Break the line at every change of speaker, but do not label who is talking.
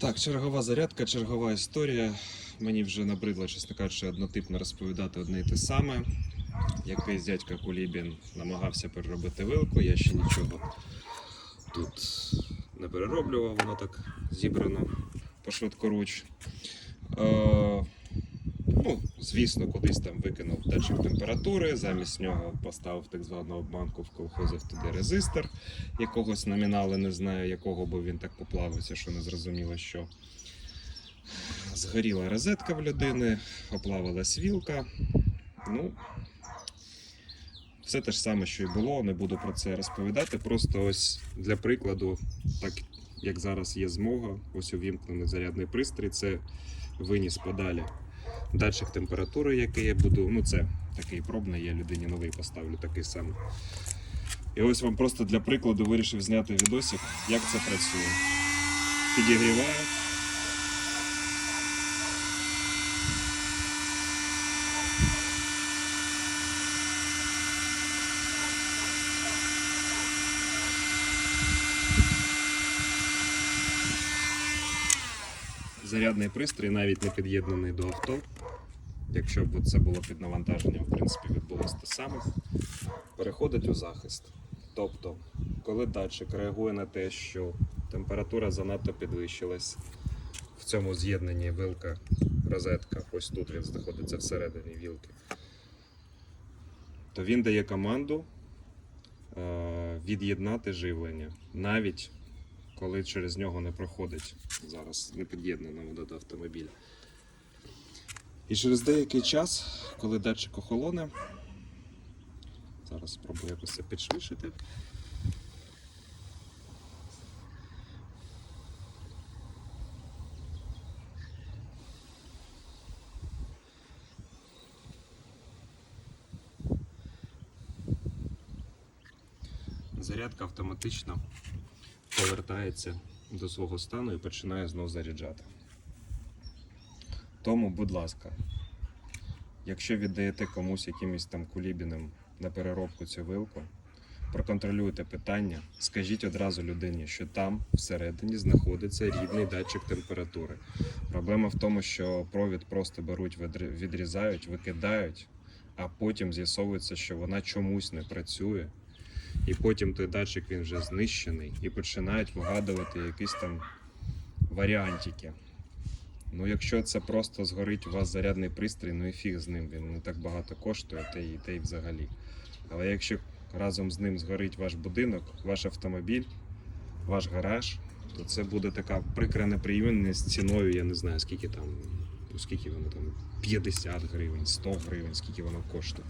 Так, чергова зарядка, чергова історія. Мені вже набридло, чесно кажучи, однотипно розповідати одне і те саме. Якийсь дядька Кулібін намагався переробити вилку, я ще нічого тут не перероблював, воно так зібрано пошвидкоруч. Е, звісно, кудись там викинув датчик температури, замість нього поставив так звану обманку в колхозів туди резистор якогось номіналу, не знаю якого, бо він так поплавився, що не зрозуміло що. Згоріла розетка в людини, оплавилась вілка. Ну, все те ж саме, що і було, не буду про це розповідати. Просто ось для прикладу, так як зараз є змога, ось увімкнений зарядний пристрій, це виніс подалі датчик температури, який я буду. Ну, це такий пробний, я людині новий поставлю такий самий. І ось вам просто для прикладу вирішив зняти відосик, як це працює. Підігріває. Зарядний пристрій навіть не під'єднаний до авто. Якщо б це було під навантаженням, в принципі, відбулося те саме. Переходить у захист. Тобто, коли датчик реагує на те, що температура занадто підвищилась, в цьому з'єднанні вилка, розетка, ось тут він знаходиться всередині вілки, то він дає команду е, від'єднати живлення, навіть коли через нього не проходить зараз не під'єднаному до автомобіля. І через деякий час, коли датчик охолоне, зараз спробую якось це підшвидшити. Зарядка автоматично повертається до свого стану і починає знов заряджати. Тому, будь ласка, якщо віддаєте комусь якимось там кулібінам на переробку цю вилку, проконтролюйте питання, скажіть одразу людині, що там всередині знаходиться рідний датчик температури. Проблема в тому, що провід просто беруть, відрізають, викидають, а потім з'ясовується, що вона чомусь не працює. І потім той датчик він вже знищений і починають вигадувати якісь там варіантики. Ну, якщо це просто згорить у вас зарядний пристрій, ну і фіг з ним, він не так багато коштує, та й, та й взагалі. Але якщо разом з ним згорить ваш будинок, ваш автомобіль, ваш гараж, то це буде така прикра неприємність з ціною, я не знаю, скільки там, скільки воно там, 50 гривень, 100 гривень, скільки воно коштує.